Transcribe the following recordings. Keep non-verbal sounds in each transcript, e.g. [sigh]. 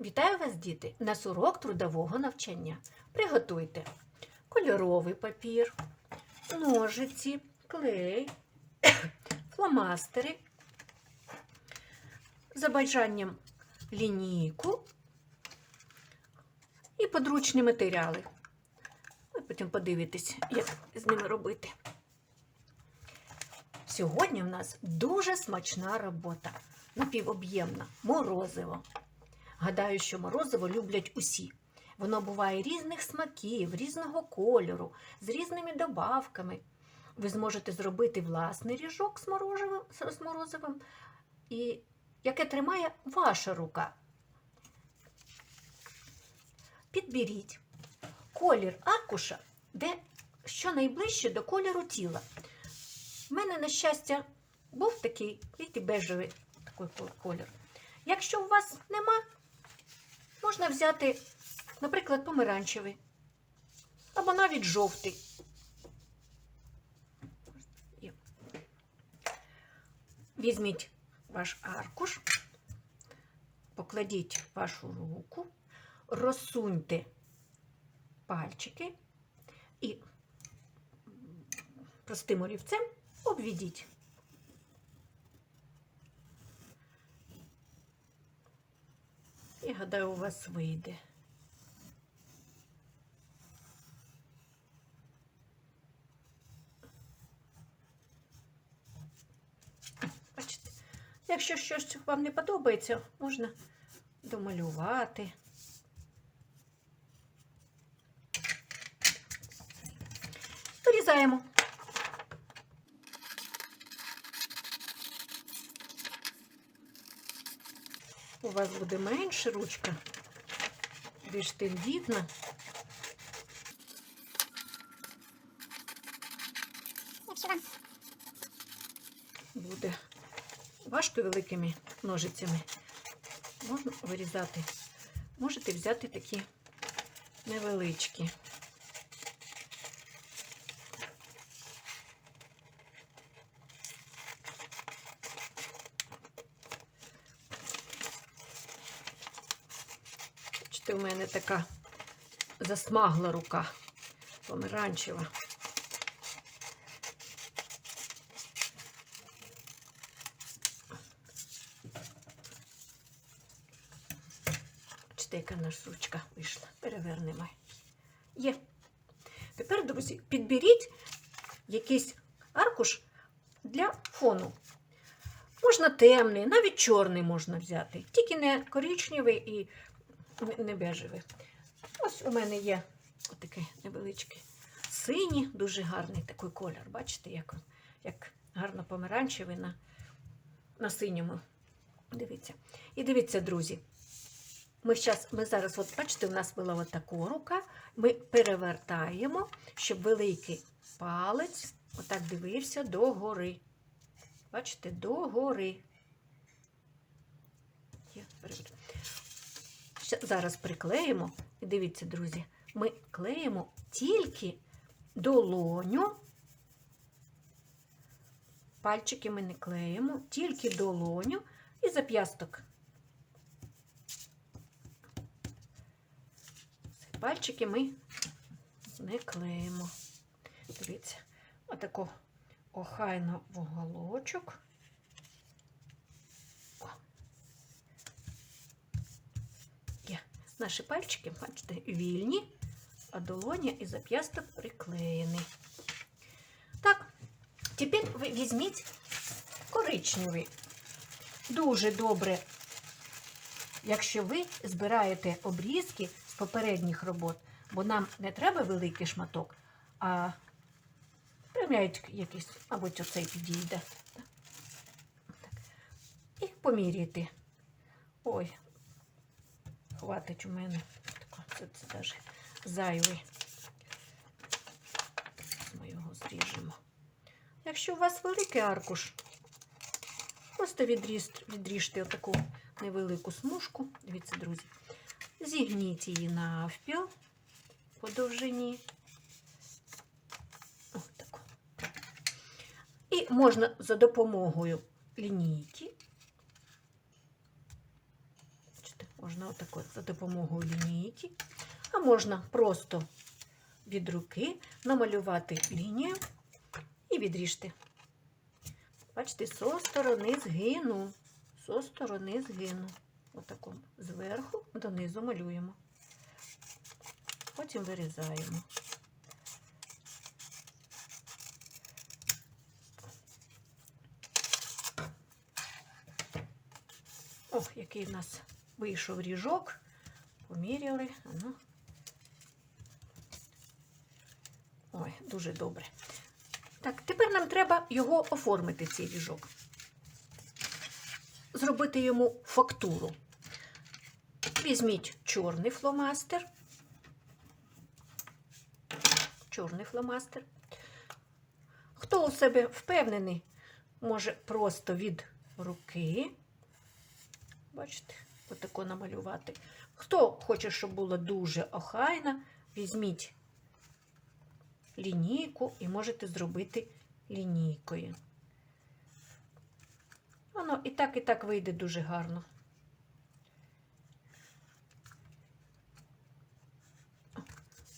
Вітаю вас, діти! У нас урок трудового навчання. Приготуйте кольоровий папір, ножиці, клей, [coughs] фломастери, за бажанням лінійку і подручні матеріали. Ви потім подивитесь, як з ними робити. Сьогодні в нас дуже смачна робота, напівоб'ємна, морозиво. Гадаю, що морозиво люблять усі. Воно буває різних смаків, різного кольору, з різними добавками. Ви зможете зробити власний ріжок з морозивом, і яке тримає ваша рука. Підберіть колір аркуша, де що найближче до кольору тіла. У мене, на щастя, був такий бежевий такий колір. Якщо у вас нема, можна взяти, наприклад, помаранчевий або навіть жовтий. Візьміть ваш аркуш, покладіть вашу руку, розсуньте пальчики і простим олівцем обведіть. І гадаю, у вас вийде. Бачите, якщо щось вам не подобається, можна домалювати. Вирізаємо. Вас буде менше ручка, більш тендітна. Якщо вам Буде важко великими ножицями. Можна вирізати. Можете взяти такі невеличкі. Бачите, у мене така засмагла рука помаранчева. Бачите, яка наша ручка вийшла. Перевернемо. Є. Тепер, друзі, підберіть якийсь аркуш для фону. Можна темний, навіть чорний можна взяти. Тільки не коричневий і не- бежевий. Ось у мене є отакий невеличкий синій, дуже гарний такий колір. Бачите, як, як гарно помаранчевий на, на синьому. Дивіться. І дивіться, друзі. Ми, щас, ми зараз, от бачите, у нас була от така рука. Ми перевертаємо, щоб великий палець отак дивився догори. Бачите, догори. Я перевертаю. Зараз приклеїмо. І дивіться, друзі, ми клеїмо тільки долоню. Пальчики ми не клеїмо, тільки долоню і зап'ясток. Пальчики ми не клеїмо. Дивіться, отако охайно в. О. Є. Наші пальчики, бачите, вільні, а долоня і зап'ясток приклеєний. Так, тепер ви візьміть коричневий. Дуже добре, якщо ви збираєте обрізки з попередніх робот, бо нам не треба великий шматок, а прямляють якийсь, мабуть, оцей підійде. І поміряйте. Ой, хватить у мене. Це, це навіть зайвий. Ми його зріжемо. Якщо у вас великий аркуш, просто відріж, відріжте отаку невелику смужку. Дивіться, друзі. Зігніть її навпіл по довжині. Ось таку. І можна за допомогою лінійки. Бачите, можна отако за допомогою лінійки, а можна просто від руки намалювати лінію і відріжте. Бачите, со сторони згину. Со сторони згину. Отако зверху донизу малюємо. Потім вирізаємо. Ох, який в нас вийшов ріжок. Поміряли. Ну. Ой, дуже добре. Так, тепер нам треба його оформити, цей ріжок. Зробити йому фактуру. Візьміть чорний фломастер. Чорний фломастер. Хто у себе впевнений, може просто від руки, бачите, отако намалювати. Хто хоче, щоб було дуже охайно, візьміть лінійку і можете зробити лінійкою. Воно і так, і так вийде дуже гарно.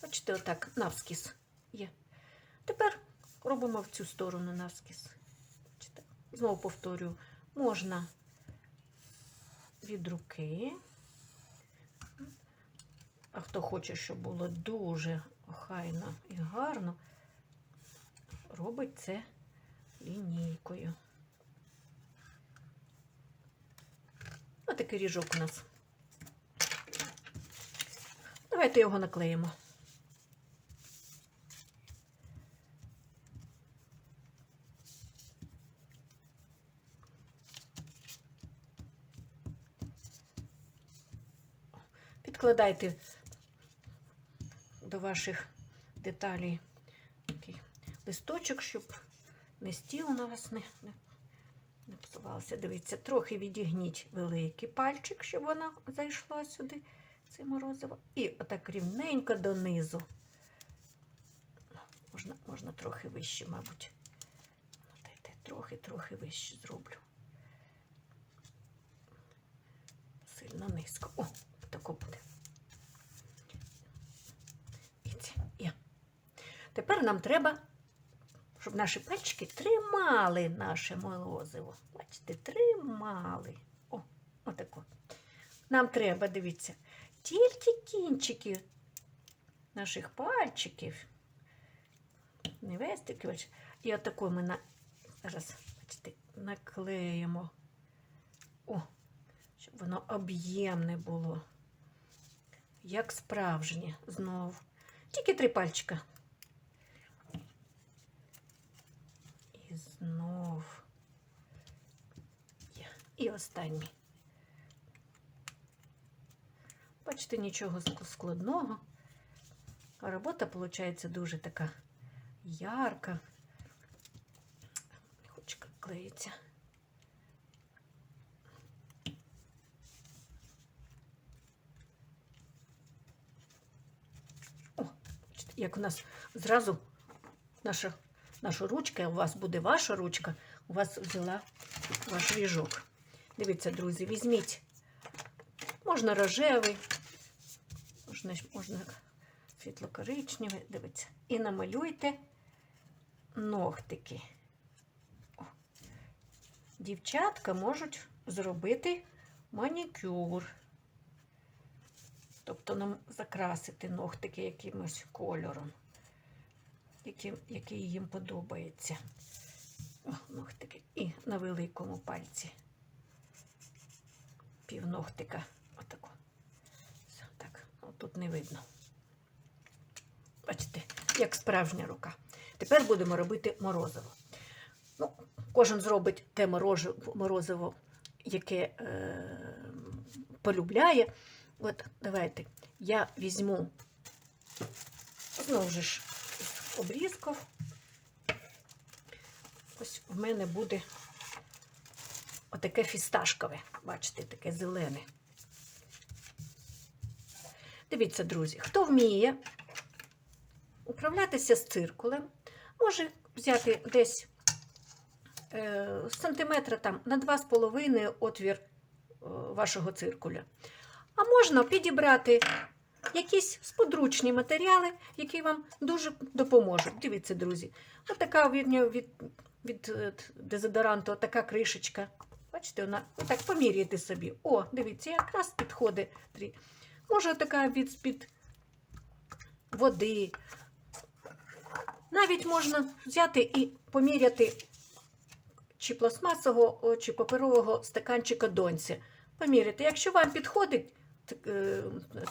Бачите, отак навскіз є. Тепер робимо в цю сторону навскіз. Знову повторюю, можна від руки. А хто хоче, щоб було дуже охайно і гарно, робить це лінійкою. Отакий ріжок у нас. Давайте його наклеїмо. Підкладайте до ваших деталей такий листочок, щоб не стіл на вас не, не, не псувався. Дивіться, трохи відігніть великий пальчик, щоб вона зайшла сюди, це морозиво. І отак рівненько донизу. Можна, можна трохи вище, мабуть. Трохи-трохи вище зроблю. Сильно низько. О, тако буде. І це є. Тепер нам треба, щоб наші пальчики тримали наше морозиво. Бачите, тримали. О, отако. Нам треба, дивіться, тільки кінчики наших пальчиків. Не весь такий, бачите. І отако ми на... зараз, бачите, наклеїмо. О, щоб воно об'ємне було. Як справжнє знову. Тільки три пальчика. Є. І останній. Бачите, нічого складного. Робота виходить дуже така ярка. Хоче клеїться. О, бачите, як у нас зразу наша, наша ручка, у вас буде ваша ручка, у вас взяла ваш ріжок. Дивіться, друзі, візьміть. Можна рожевий, можна, можна світло-коричневий, дивіться. І намалюйте ногтики. О. Дівчатка можуть зробити манікюр. Тобто нам закрасити ногтики якимось кольором, яким, який їм подобається. О, ногтики. І на великому пальці. Пів ногтика. Отако. Все, так, ну, тут не видно. Бачите, як справжня рука. Тепер будемо робити морозиво. Ну, кожен зробить те морозиво, яке е, полюбляє. От, давайте я візьму знову ж обрізков. Ось в мене буде отаке фісташкове, бачите, таке зелене. Дивіться, друзі, хто вміє управлятися з циркулем, може взяти десь е, сантиметра там, на 2,5 отвір е, вашого циркуля. А можна підібрати якісь сподручні матеріали, які вам дуже допоможуть. Дивіться, друзі, отака від, від, від е, дезодоранту, така кришечка. Бачите, вона отак поміряйте собі. О, дивіться, якраз підходить. Може, така від з-під води. Навіть можна взяти і поміряти чи пластмасового, чи паперового стаканчика донця. Поміряти. Якщо вам підходить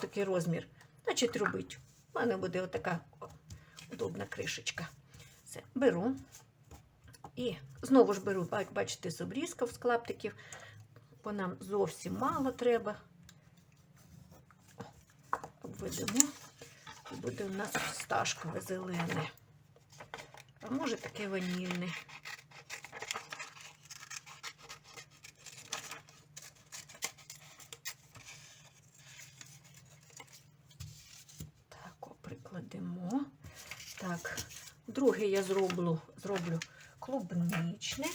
такий розмір, значить робіть. У мене буде отака удобна кришечка. Все, беру. І знову ж беру, бачите, з обрізків, з клаптиків, бо нам зовсім мало треба. Обведемо. І буде у нас сташкове зелене. А може таке ванільне. Так, о, прикладемо. Так, друге я зроблю, зроблю клубничне,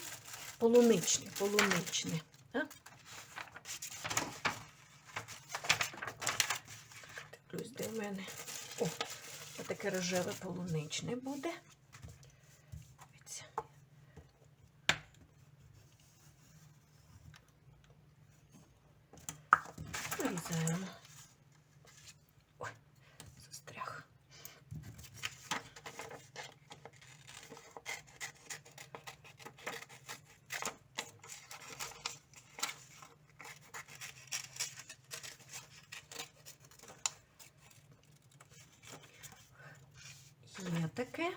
полуничне, полуничне. Так? Дивлюсь, де в мене. О, отаке рожеве полуничне буде. Дивіться. Вирізаємо. Ой, застряг. Є таке.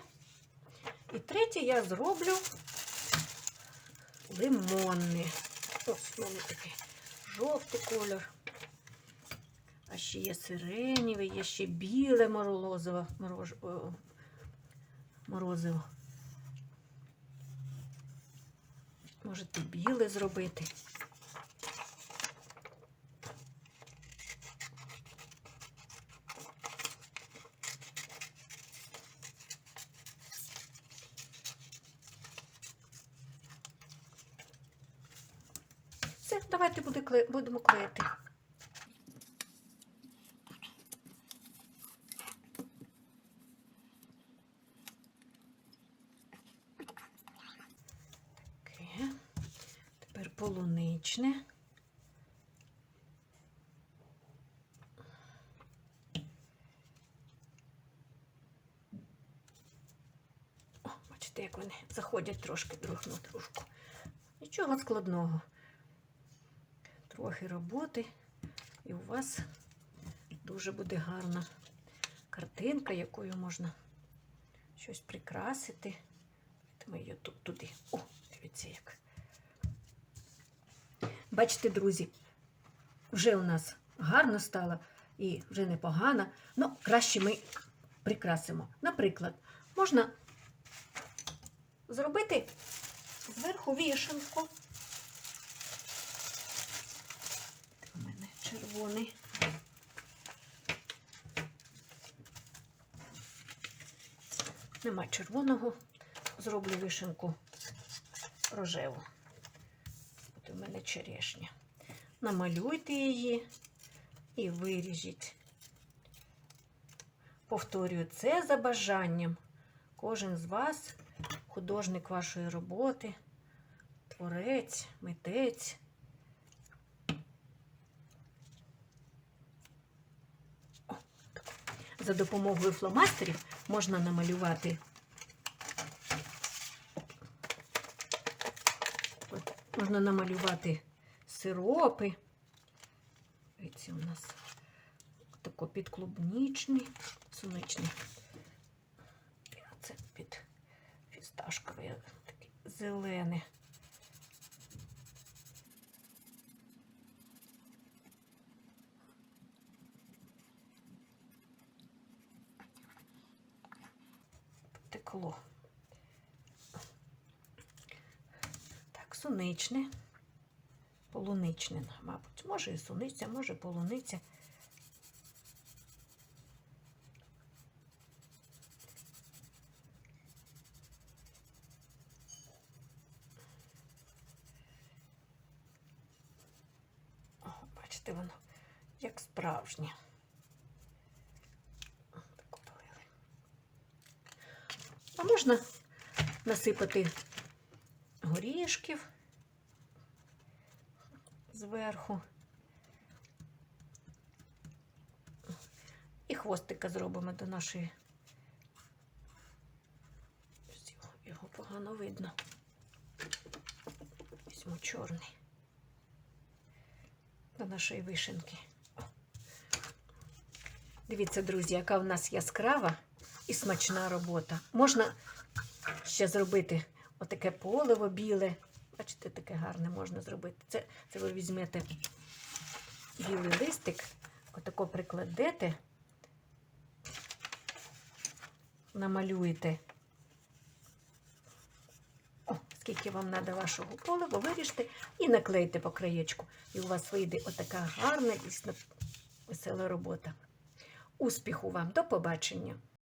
І третє я зроблю лимонне. Ось в такий жовтий кольор. А ще є сиренєвий, є ще біле морозиво. Морозиво. Можете біле зробити. Все, давайте будемо клеїти. Таке. Тепер полуничне. О, бачите, як вони заходять трошки друг на дружку. Нічого складного. Трохи роботи, і у вас дуже буде гарна картинка, якою можна щось прикрасити. Ми її тут туди. О, дивіться як. Бачите, друзі, вже у нас гарно стало і вже непогано. Ну, краще ми прикрасимо. Наприклад, можна зробити зверху вішенку. У мене червоний. Нема червоного. Зроблю вишенку рожеву. От у мене черешня. Намалюйте її і виріжіть. Повторюю, це за бажанням. Кожен з вас, художник вашої роботи, творець, митець. За допомогою фломастерів можна намалювати. Можна намалювати сиропи. Ці у нас тако підклубнічний, суничний. А це під фісташковий, такий зелений. Текло. Так, суничне, полуничне, мабуть. Може і суниця, може полуниця. О, бачите, воно як справжнє. Так полили. А можна насипати горішків зверху. І хвостика зробимо до нашої. Його, погано видно. Візьму чорний. До нашої вишенки. Дивіться, друзі, яка в нас яскрава і смачна робота. Можна ще зробити отаке поливо біле. Бачите, таке гарне можна зробити. Це, це ви візьмете білий листик, отако прикладете, намалюєте. О, скільки вам треба вашого поливу, виріжте і наклейте по краєчку. І у вас вийде отака гарна, дійсно весела робота. Успіху вам, до побачення!